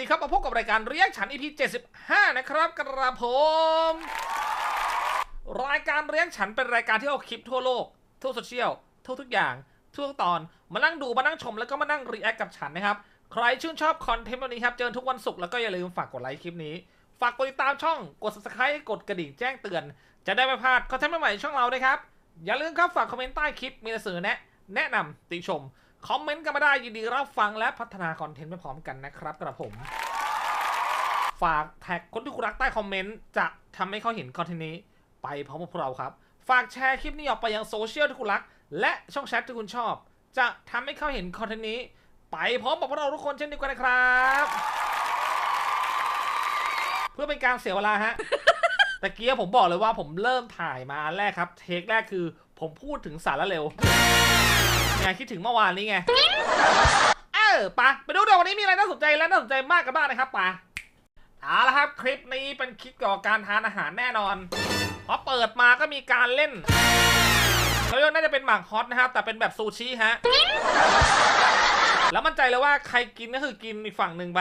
ดีครับ มาพบกับรายการเรียกฉัน EP 75 นะครับกระผม รายการเรียกฉันเป็นรายการที่เอาคลิปทั่วโลก ทั่วโซเชียล ทั่วทุกอย่าง ทั่วทุกตอน มานั่งดู มานั่งชม แล้วก็มานั่งรีแอคกับฉันนะครับ ใครชื่นชอบคอนเทนต์แบบนี้ครับ เจอทุกวันศุกร์แล้วก็อย่าลืมฝากกดไลค์คลิปนี้ ฝากกดติดตามช่อง กด subscribe กดกระดิ่งแจ้งเตือน จะได้ไม่พลาดคอนเทนต์ใหม่ๆช่องเราด้วยครับ อย่าลืมครับฝากคอมเมนต์ใต้คลิป มีหนังสือแนะ แนะนำติชม คอมเมนต์กันมาได้ยินดีรับฟังและพัฒนาคอนเทนต์ไปพร้อมกันนะครับกระผม ฝากแท็กคนที่คุณรักใต้คอมเมนต์จะทำให้เขาเห็นคอนเทนต์นี้ไปพร้อมกับพวกเราครับ ฝากแชร์คลิปนี้ออกไปยังโซเชียลที่คุณรัก และช่องแชทที่คุณชอบ จะทำให้เขาเห็นคอนเทนต์นี้ ไปพร้อมกับพวกเราทุกคนเช่นเดียวกันนะครับ เพื่อเป็นการเสียเวลาฮะตะเกียผมบอกเลยว่าผมเริ่มถ่ายมาแรกครับ เทคแรกคือ ผมพูดถึงสารละเร็ว ไงคิดถึงเมื่อวานนี้ไง เออปะไปดูเดี๋ยววันนี้มีอะไรน่าสนใจและน่าสนใจมากกันบ้างนะครับปะเอาละครับคลิปนี้เป็นคลิปเกี่ยวกับการทานอาหารแน่นอนเพราะเปิดมาก็มีการเล่นเขาเรียกน่าจะเป็นหมากฮอตนะครับ แต่เป็นแบบซูชิฮะ แล้วมั่นใจเลยว่าใครกินก็คือกินอีกฝั่งหนึ่งไป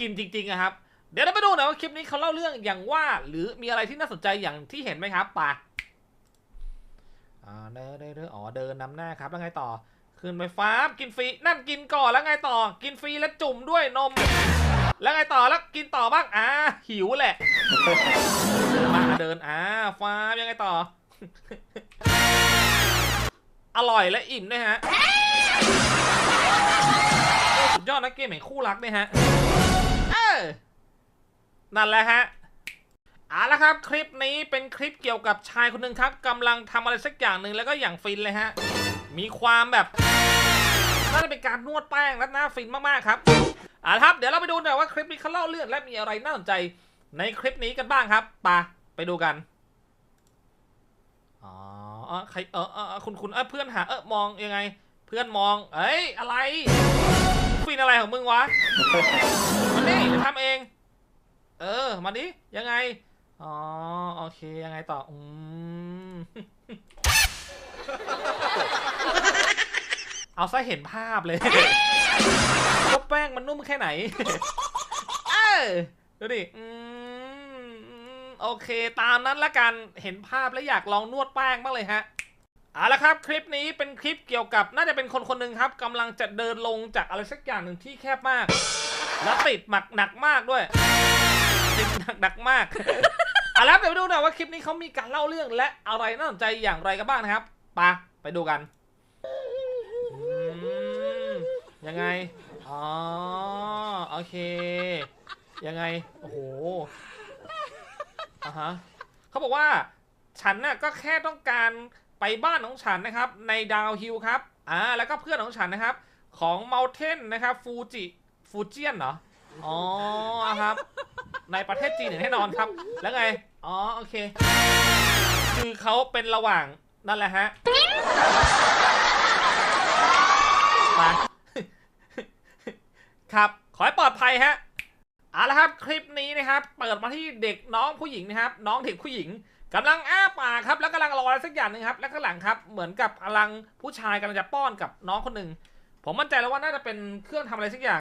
กินจริงๆอะครับ เดี๋ยวเราไปดูหน่อยว่าคลิปนี้เขาเล่าเรื่องอย่างว่า หรือมีอะไรที่น่าสนใจอย่างที่เห็นไหมครับปะ่าเดินเดินอ๋อเดินนำหน้าครับแล้วไงต่อขึ้นไปฟ้าบกินฟรีนั่นกินก่อนแล้วไงต่อ กินฟรีแล้วจุ่มด้วยนม แล้วไงต่อแล้วกินต่อบ้างอ่าหิวแหละมาเดินอ่าฟ้าบยังไงต่อ อร่อยและอิ่มด้วยฮะสุดยอดนะเกมแห่งคู่รักเนี่ยฮะเออนั่นแหละฮะ เอาละครับคลิปนี้เป็นคลิปเกี่ยวกับชายคนหนึ่งครับกำลังทำอะไรสักอย่างหนึ่งแล้วก็อย่างฟินเลยฮะ มีความแบบน่าจะเป็นการนวดแป้งและน่าฟินมากๆครับอ่าครับ เดี๋ยวเราไปดูหน่อยว่าคลิปนี้เขาเล่าเรื่องและมีอะไรน่าสนใจในคลิปนี้กันบ้างครับปะไปดูกันอ๋อเออใครเออเออคุณคุณเออเพื่อนหาเออมองยังไง เพื่อนมอง เอ้ยอะไรฟินอะไรของมึงวะมาดิทำเอง เออมาดิยังไง อ๋อ โอเค ยังไงต่อ อืม เอาซะเห็นภาพเลยว่าแป้งมันนุ่มแค่ไหน เออ ดูดิอืมอืม โอเค ตามนั้นละกัน เห็นภาพแล้วอยากลองนวดแป้งบ้างเลยฮะเอาละครับ คลิปนี้เป็นคลิปเกี่ยวกับน่าจะเป็นคนคนหนึ่งครับกำลังจะเดินลงจากอะไรสักอย่างหนึ่งที่แคบมาก แล้วติดหมักหนักมากด้วยติดหนักหนักมาก อาละครับเดี๋ยวไปดูหน่อยว่าคลิปนี้เขามีการเล่าเรื่องและอะไรน่าสนใจอย่างไรกันบ้างนะครับไปะไปดูกันอืมยังไง อ๋อ โอเค ยังไง โอ้โหอะฮะเขาบอกว่า ฉันน่ะก็แค่ต้องการไปบ้านของฉันนะครับ ในดาวฮิลครับ อ่า แล้วก็เพื่อนของฉันนะครับ ของเมลเทนนะครับ ฟูจิ ฟูเจียนเหรอ อ๋อครับ ในประเทศจีนอย่างแน่นอนครับ แล้วไง อ๋อ โอเค คือเขาเป็นระหว่างนั่นแหละฮะ มา ครับ ขอให้ปลอดภัยฮะเอาละครับ คลิปนี้นะครับ เปิดมาที่เด็กน้องผู้หญิงนะครับ น้องเด็กผู้หญิงกำลังอ้าปากครับ แล้วกำลังรออะไรสักอย่างหนึ่งครับ แล้วข้างหลังครับ เหมือนกับกำลังผู้ชายกำลังจะป้อนกับน้องคนหนึ่ง ผมมั่นใจแล้วว่าน่าจะเป็นเครื่องทำอะไรสักอย่าง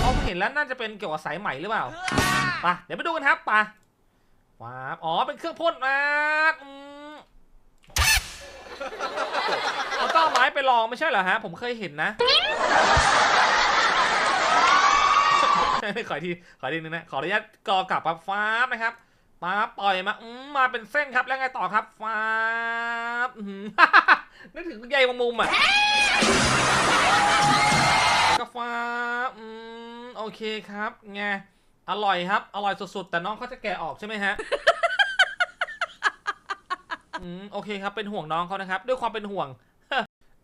เพราะผมเห็นแล้วน่าจะเป็นเกี่ยวกับสายไหมหรือเปล่าไปเดี๋ยวไปดูกันครับไปว้าบอ๋อเป็นเครื่องพ่นมาอืมเอาต้อไม้ไปลองไม่ใช่เหรอฮะ ผมเคยเห็นนะขอทีขอทีนึงนะ ขออนุญาตกอกลับมาฟ้าบนะครับมาปล่อยมาอืมมาเป็นเส้นครับแล้วไงต่อครับฟ้านึกถึงใยแมงมุมอะ เคครับไงอร่อยครับ อร่อยสุดๆ แต่น้องเขาจะแกะออกใช่ไหมฮะอืมโอเคครับเป็นห่วงน้องเขานะครับ ด้วยความเป็นห่วง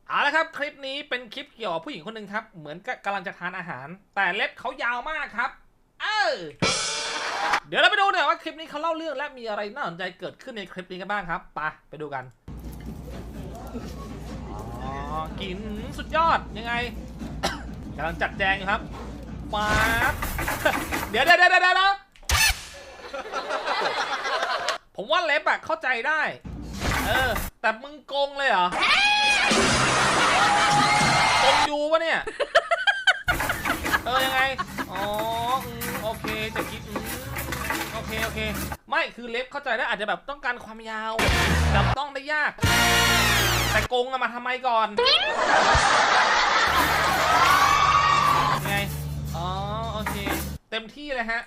เอาละครับ คลิปนี้เป็นคลิปเกี่ยวกับผู้หญิงคนหนึ่งครับ เหมือนกับกำลังจะทานอาหาร แต่เล็บเขายาวมากครับ เออเดี๋ยวเราไปดูหน่อยว่าคลิปนี้เขาเล่าเรื่องและมีอะไรน่าสนใจเกิดขึ้นในคลิปนี้กันบ้างครับไปไปดูกันอ๋อกินสุดยอดยังไงกำลังจัดแจงอยู่ครับ ป๊าบเดี๋ยวเดี๋ยวเดี๋ยวเดี๋ยวผมว่าเล็บอะเข้าใจได้ เออ แต่มึงโกงเลยเหรอโกงยูปะเนี่ย เออ ยังไง อ๋อโอเค จะคิดโอเค โอเค ไม่ คือเล็บเข้าใจได้อาจจะแบบต้องการความยาวจับต้องได้ยาก แต่โกงอะมาทำไมก่อน เต็มที่เลยฮะ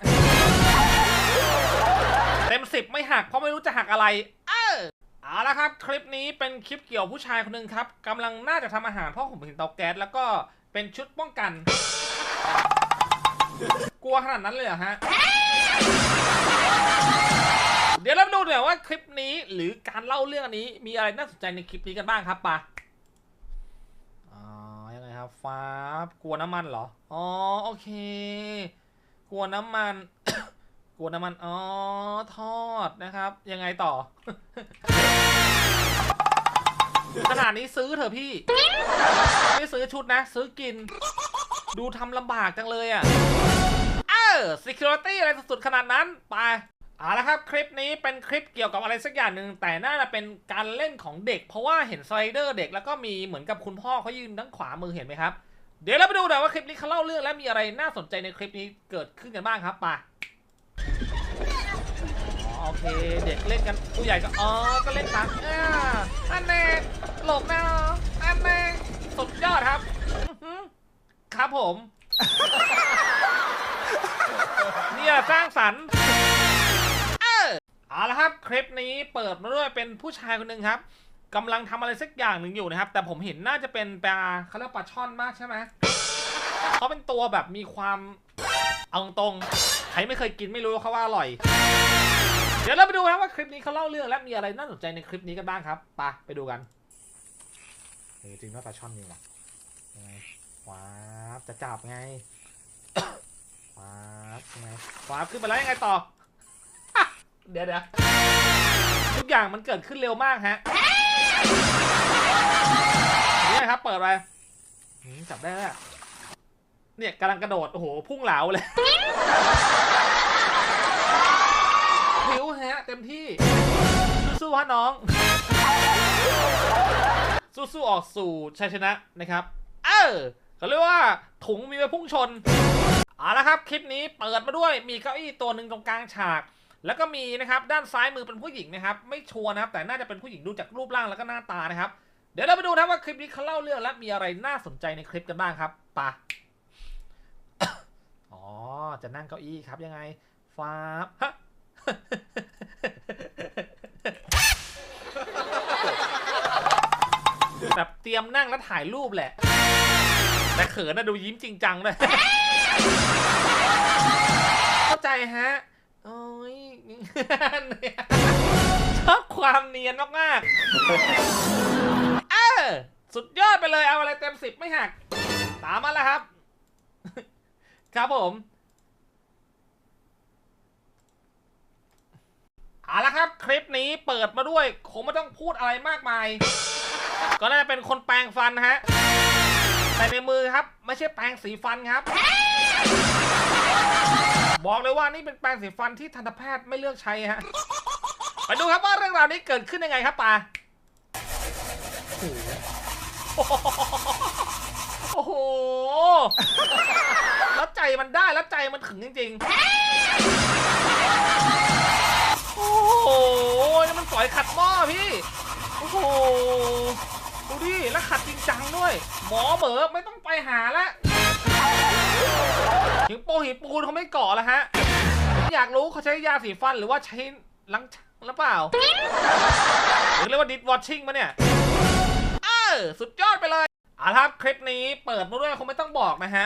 เต็มสิบไม่หักเพราะไม่รู้จะหักอะไร เออเอาละครับ คลิปนี้เป็นคลิปเกี่ยวผู้ชายคนหนึ่งครับกำลังน่าจะทำอาหารเพราะผมเห็นเตาแก๊สแล้วก็เป็นชุดป้องกัน กลัวขนาดนั้นเลยเหรอฮะ เดี๋ยวเราดูหน่อยว่าคลิปนี้หรือการเล่าเรื่องนี้มีอะไรน่าสนใจในคลิปนี้กันบ้างครับปะอ๋อยังไงครับฟ้ากลัวน้ำมันเหรอ อ๋อโอเค กลัวน้ำมัน กลัวน้ำมัน อ๋อ ทอดนะครับ ยังไงต่อ ขนาดนี้ซื้อเถอะพี่ ไม่ซื้อชุดนะ ซื้อกิน ดูทำลำบากจังเลยอะ เออ security อะไรสุดๆขนาดนั้น ไปเอาละครับคลิปนี้เป็นคลิปเกี่ยวกับอะไรสักอย่างหนึ่งแต่น่าจะเป็นการเล่นของเด็ก เพราะว่าเห็นสไลเดอร์เด็กแล้วก็มีเหมือนกับคุณพ่อเขายืนด้านขวามือเห็นไหมครับ เดี๋ยวเราไปดูหน่อยว่าคลิปนี้เขาเล่าเรื่องและมีอะไรน่าสนใจในคลิปนี้เกิดขึ้นกันบ้างครับปอ๋อโอเค เด็กเล่นกันผู้ใหญ่ก็อ๋อก็เล่นตามอ่าอันแน่หลบนะอันแน่สุดยอดครับ ครับผม เนี่ยสร้างสรรค์เออเอาละครับ คลิปนี้เปิดมาด้วยเป็นผู้ชายคนหนึ่งครับ กำลังทำอะไรสักอย่างหนึ่งอยู่นะครับ แต่ผมเห็นน่าจะเป็นปลาเขาเรียกปลาช่อนมากใช่ไหมเขาเป็นตัวแบบมีความเอาตรงใครไม่เคยกินไม่รู้เขาว่าอร่อย เดี๋ยวเราไปดูครับว่าคลิปนี้เขาเล่าเรื่องและมีอะไรน่าสนใจในคลิปนี้กันบ้างครับไปไปดูกันเออจริงว่าปลาช่อนนี่หว่ายังไงว้าบจะจับไงว้าบยังไงว้าบขึ้นมาแล้วยังไงต่อเดี๋ยวเดี๋ยวทุกอย่างมันเกิดขึ้นเร็วมากฮะ นี่นะครับ เปิดไปหืมจับได้แล้วอะเนี่ยกำลังกระโดด โอ้โห พุ่งเหลาเลยหิวฮะ เต็มที่ สู้ๆฮะน้อง สู้ๆออกสู่ชัยชนะนะครับ เออเขาเรียกว่าถุงมีไว้พุ่งชนเอาละครับ คลิปนี้เปิดมาด้วยมีเก้าอี้ตัวหนึ่งตรงกลางฉาก แล้วก็มีนะครับด้านซ้ายมือเป็นผู้หญิงนะครับ ไม่ชัวร์นะครับ แต่น่าจะเป็นผู้หญิงดูจากรูปร่างแล้วก็หน้าตานะครับ เดี๋ยวเราไปดูนะว่าคลิปนี้เขาเล่าเรื่องและมีอะไรน่าสนใจในคลิปกันบ้างครับปะอ๋อจะนั่งเก้าอี้ครับยังไงฟ้าบฮะแบบเตรียมนั่งแล้วถ่ายรูปแหละ แต่เขินนะดูยิ้มจริงจังเลยเข้าใจฮะ ชอบความเนียนมากๆเออสุดยอดไปเลยเอาอะไรเต็มสิบไม่หัก ตามมาแล้วครับ ครับผมเอาละครับคลิปนี้เปิดมาด้วยคงไม่ต้องพูดอะไรมากมาย ก็น่าจะเป็นคนแปรงฟันฮะ แต่ในมือครับ ไม่ใช่แปรงสีฟันครับ บอกเลยว่านี่เป็นแปรงสีฟันที่ทันตแพทย์ไม่เลือกใช้ฮะไปดูครับว่าเรื่องราวนี้เกิดขึ้นยังไงครับปาโอ้โห แล้วใจมันได้แล้วใจมันถึงจริง ๆ โอ้โหนี่มันสอยขัดหม้อพี่ โอ้โห ดูดิ แล้วขัดจริงจังด้วย หมอเหมอไม่ต้องไปหาละ หิวโป้หิวปูนเขาไม่ก่อแล้วฮะอยากรู้เขาใช้ยาสีฟันหรือว่าใช้ล้างหรือเปล่า หรือเรียกว่าดิสวอชชิ่งมาเนี่ย เออ สุดยอดไปเลยอาละครับคลิปนี้เปิดมาด้วยคงไม่ต้องบอกนะฮะ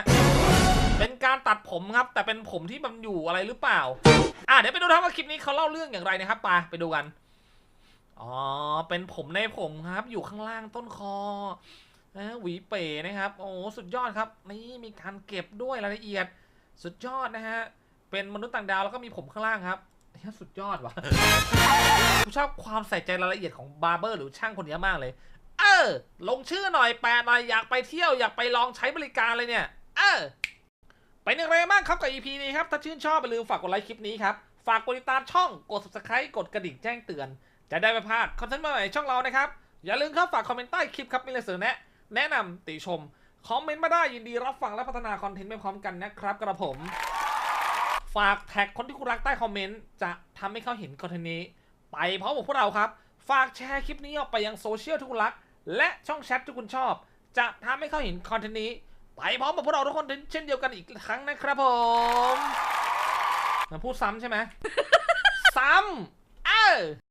เป็นการตัดผมครับ แต่เป็นผมที่มันอยู่อะไรหรือเปล่า อะเดี๋ยวไปดูครับว่าคลิปนี้เขาเล่าเรื่องอย่างไรนะครับไปไปดูกันอ๋อ เป็นผมในผมครับ อยู่ข้างล่างต้นคอนะหวีเป๋นะครับ โอ้ สุดยอดครับ นี่มีการเก็บด้วยรายละเอียด สุดยอดนะฮะ เป็นมนุษย์ต่างดาวแล้วก็มีผมข้างล่างครับเฮ้ยสุดยอดว่ะชอบความใส่ใจรายละเอียดของบาร์เบอร์หรือช่างคนนี้มากเลย เออ ลงชื่อหน่อยแปลหน่อยอยากไปเที่ยวอยากไปลองใช้บริการเลยเนี่ย เออเป็นอย่างไรบ้างครับกับ EP นี้ครับ ถ้าชื่นชอบอย่าลืมฝากกดไลค์คลิปนี้ครับ ฝากกดติดตามช่อง กด subscribe กดกระดิ่งแจ้งเตือน จะได้ไม่พลาดคอนเทนต์ใหม่ๆช่องเรานะครับ อย่าลืมครับฝากคอมเมนต์ใต้คลิปครับมีอะไรเสนอแนะ แนะนำติชม คอมเมนต์มาได้ยินดีรับฟังและพัฒนาคอนเทนต์ไปพร้อมกันนะครับกระผม ฝากแท็กคนที่คุณรักใต้คอมเมนต์จะทำให้เขาเห็นคอนเทนต์นี้ ไปพร้อมกับพวกเราครับ ฝากแชร์คลิปนี้ออกไปยังโซเชียลที่คุณรัก และช่องแชทที่คุณชอบ จะทำให้เขาเห็นคอนเทนต์นี้ ไปพร้อมกับพวกเราทุกคนเช่นเดียวกันอีกครั้งนะครับผมมาพูดซ้ำใช่ไหม ซ้ำเออ